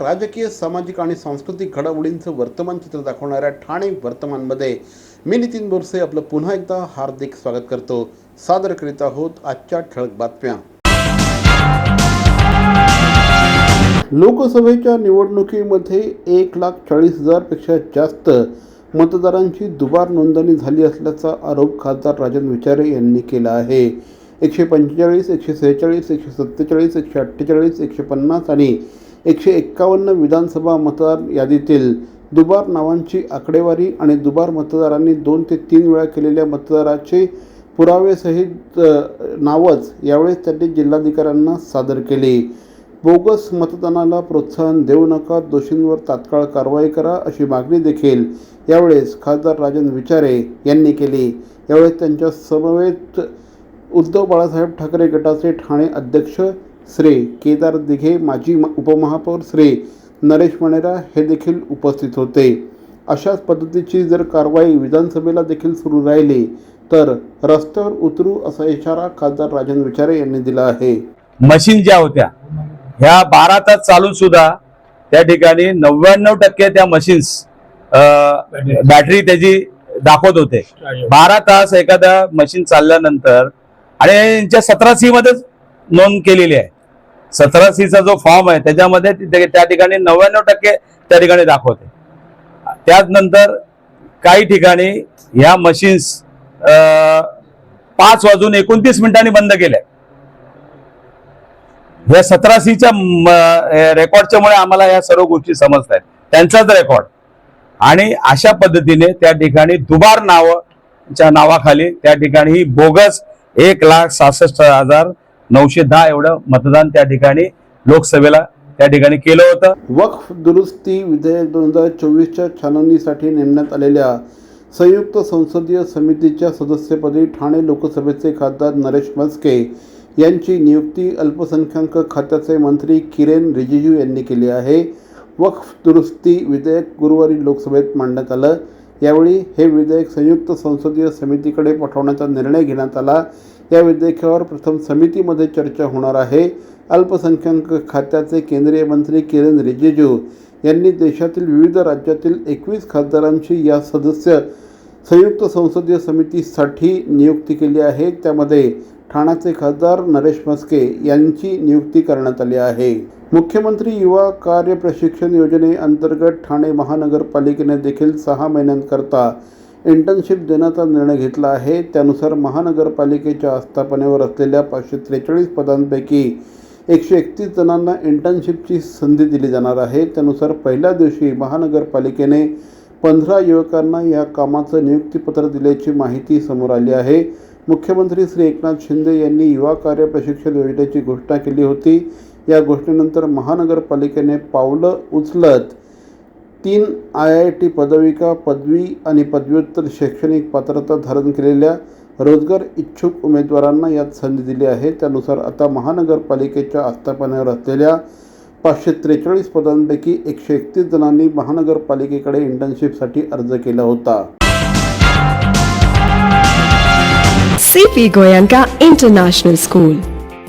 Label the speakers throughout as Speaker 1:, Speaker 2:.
Speaker 1: राजकीय सामाजिक आणि सांस्कृतिक घडामोडींचं वर्तमान चित्र दाखवणाऱ्या ठाणे वर्तमानमध्ये मी नितीन बोरसे आपलं पुन्हा एकदा हार्दिक स्वागत करतो. सादर करीत आहोत आजच्या ठळक बातम्या. लोकसभेच्या निवडणुकीमध्ये एक लाख चाळीस हजारपेक्षा जास्त मतदारांची दुबार नोंदणी झाली असल्याचा आरोप खासदार राजन विचारे यांनी केला आहे. एकशे पंचेचाळीस एकशे सेहेचाळीस एकशे सत्तेचाळीस एकशे अठ्ठेचाळीस एकशे पन्नास आणि एकशे एक्कावन्न विधानसभा मतदार यादीतील दुबार नावांची आकडेवारी आणि दुबार मतदारांनी दोन ते तीन वेळा केलेल्या मतदाराचे पुरावेसहित नावच यावेळेस त्यांनी जिल्हाधिकाऱ्यांना सादर केले. बोगस मतदानाला प्रोत्साहन देऊ नका दोषींवर तात्काळ कारवाई करा अशी मागणी देखील यावेळेस खासदार राजन विचारे यांनी केली. यावेळेस त्यांच्या समवेत उद्धव बाळासाहेब ठाकरे गटाचे ठाणे अध्यक्ष श्रे केदार दिघे माजी उपमहापौर श्री नरेश मणेरा हे देखील उपस्थित होते. अशाच पद्धतीची जर कारवाई विधानसभेला देखील सुरू राहिली तर रस्त्यावर उतरू असा इशारा खासदार राजन विचारे यांनी दिला आहे.
Speaker 2: मशीन ज्या होत्या ह्या बारा तास चालून सुद्धा त्या ठिकाणी नव्याण्णव टक्के त्या मशीन्स बॅटरी त्याची दाखवत होते. बारा तास एखाद्या मशीन चालल्यानंतर आणि यांच्या सतरा सी मध्येच नोंद केलेली आहे. सतरा सीचा जो फॉर्म आहे त्याच्यामध्ये त्या ठिकाणी नव्याण्णव टक्के त्या ठिकाणी दाखवते. त्यानंतर काही ठिकाणी ह्या मशीन्स पाच वाजून एकोणतीस मिनिटांनी बंद केल्या. या सतरा सीच्या रेकॉर्डच्या मुळे आम्हाला या सर्व गोष्टी समजत आहेत त्यांचाच रेकॉर्ड आणि अशा पद्धतीने त्या ठिकाणी दुबार नावाच्या नावाखाली त्या ठिकाणी ही बोगस एक लाख सहासष्ट हजार नऊशे दहा एवढं मतदान त्या ठिकाणी लोकसभेला त्या ठिकाणी केलं होतं.
Speaker 1: वक्फ दुरुस्ती विधेयक दोन हजार चोवीसच्या छाननीसाठी नेमण्यात आलेल्या संयुक्त संसदीय समितीच्या सदस्यपदी ठाणे लोकसभेचे खासदार नरेश मस्के यांची नियुक्ती अल्पसंख्याक खात्याचे मंत्री किरेन रिजिजू यांनी केली आहे. वक्फ दुरुस्ती विधेयक गुरुवारी लोकसभेत मांडण्यात आलं. यावेळी हे विधेयक संयुक्त संसदीय समितीकडे पाठवण्याचा निर्णय घेण्यात आला. या विधेयकावर प्रथम समितीमध्ये चर्चा होणार आहे. अल्पसंख्याक खात्याचे केंद्रीय मंत्री किरेन रिजिजू यांनी देशातील विविध राज्यातील एकवीस खासदारांची या सदस्य संयुक्त संसदीय समितीसाठी नियुक्ती केली आहे. त्यामध्ये ठाण्याचे खासदार नरेश मस्के यांची नियुक्ती करण्यात आली आहे. मुख्यमंत्री युवा कार्य प्रशिक्षण योजनेअंतर्गत ठाणे महानगरपालिकेने देखील सहा महिन्यांकरता इंटर्नशिप देण्याचा निर्णय घेतला आहे. त्यानुसार महानगरपालिकेच्या आस्थापनेवर असलेल्या पाचशे त्रेचाळीस पदांपैकी एकशे एकतीस जणांना इंटर्नशिपची संधी दिली जाणार आहे. त्यानुसार पहिल्या दिवशी महानगरपालिकेने पंधरा युवकांना या कामाचं नियुक्तीपत्र दिल्याची माहिती समोर आली आहे. मुख्यमंत्री श्री एकनाथ शिंदे यांनी युवा कार्य प्रशिक्षण योजनेची घोषणा केली होती. या गोष्टीनंतर महानगरपालिकेने पावलं उचलत तीन आय आय टी पदविका पदवी आणि पदव्युत्तर शैक्षणिक पात्रता धारण केलेल्या रोजगार इच्छुक उमेदवारांना यात संधी दिली आहे. त्यानुसार आता महानगरपालिकेच्या आस्थापनेवर असलेल्या पाचशे त्रेचाळीस पदांपैकी एकशे एकतीस जणांनी महानगरपालिकेकडे इंटर्नशिपसाठी अर्ज केला होता.
Speaker 3: C P Goenka international school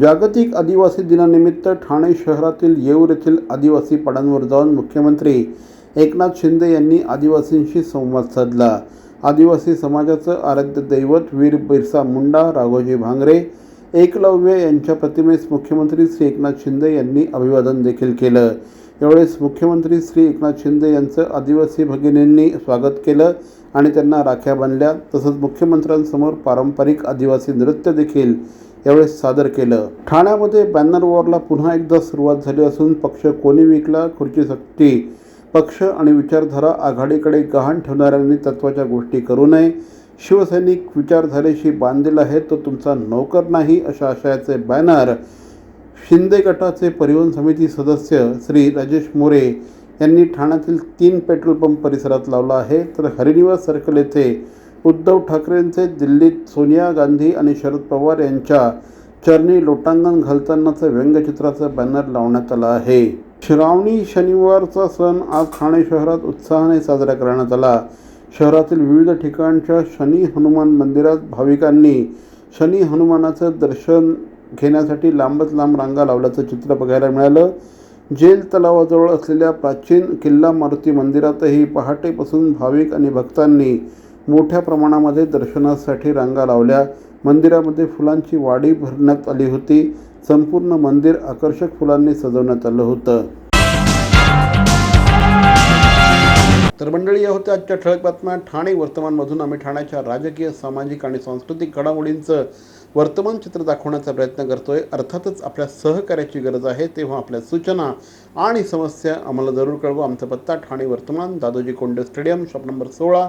Speaker 1: जागतिक आदिवासी दिनानिमित्त ठाणे शहरातील येऊर येथील आदिवासी पाड्यांवर जाऊन मुख्यमंत्री एकनाथ शिंदे यांनी आदिवासींशी संवाद साधला. आदिवासी समाजाचं आराध्य दैवत वीर बिरसा मुंडा राघोजी भांगरे एकलव्य यांच्या प्रतिमेस मुख्यमंत्री श्री एकनाथ शिंदे यांनी अभिवादन देखील केलं. यावेळेस मुख्यमंत्री श्री एकनाथ शिंदे यांचं आदिवासी भगिनींनी स्वागत केलं आणि त्यांना राख्या बांधल्या. तसंच मुख्यमंत्र्यांसमोर पारंपरिक आदिवासी नृत्य देखील यावेळेस सादर केलं. ठाण्यामध्ये बॅनर वॉरला पुन्हा एकदा सुरुवात झाली असून पक्ष कोणी विकला? सक्ती. पक्ष आणि विचारधारा आघाडीकडे गहाण ठेवणाऱ्यांनी तत्वाच्या गोष्टी करू नये. शिवसैनिक विचारधारेशी बांधील आहे तो तुमचा नोकर नाही अशा आशयाचे बॅनर शिंदे गटाचे परिवहन समिती सदस्य श्री राजेश मोरे यांनी ठाण्यातील तीन पेट्रोल पंप परिसरात लावला आहे. तर हरिनिवास सर्कल येथे उद्धव ठाकरेंचे दिल्लीत सोनिया गांधी आणि शरद पवार यांच्या चरणी लोटांगण घालतानाचं व्यंगचित्राचं बॅनर लावण्यात आलं आहे. श्रावणी शनिवारचा सण आज ठाणे शहरात उत्साहाने साजरा करण्यात आला. शहरातील विविध ठिकाणच्या शनी हनुमान मंदिरात भाविकांनी शनी हनुमानाचं दर्शन घेण्यासाठी लांबच लांब रांगा लावल्याचं चित्र बघायला मिळालं. जेल तलावाजवळ असलेल्या प्राचीन किल्ला मारुती मंदिरातही पहाटेपासून भाविक आणि भक्तांनी मोठ्या प्रमाणामध्ये दर्शनासाठी रांगा लावल्या. मंदिरामध्ये फुलांची वाडी भरण्यात आली होती. संपूर्ण मंदिर आकर्षक फुलांनी सजवण्यात आलं होतं. तर मंडळी या होत्या आजच्या ठळक बातम्या. ठाणे वर्तमानमधून आम्ही ठाण्याच्या राजकीय सामाजिक आणि सांस्कृतिक घडामोडींचं वर्तमान चित्र दाखवण्याचा प्रयत्न करतोय. अर्थातच आपल्या सहकार्याची गरज आहे तेव्हा आपल्या सूचना आणि समस्या आम्हाला जरूर कळवा. आमचा पत्ता ठाणे वर्तमान Dadoji Konde stadium shop number सोळा.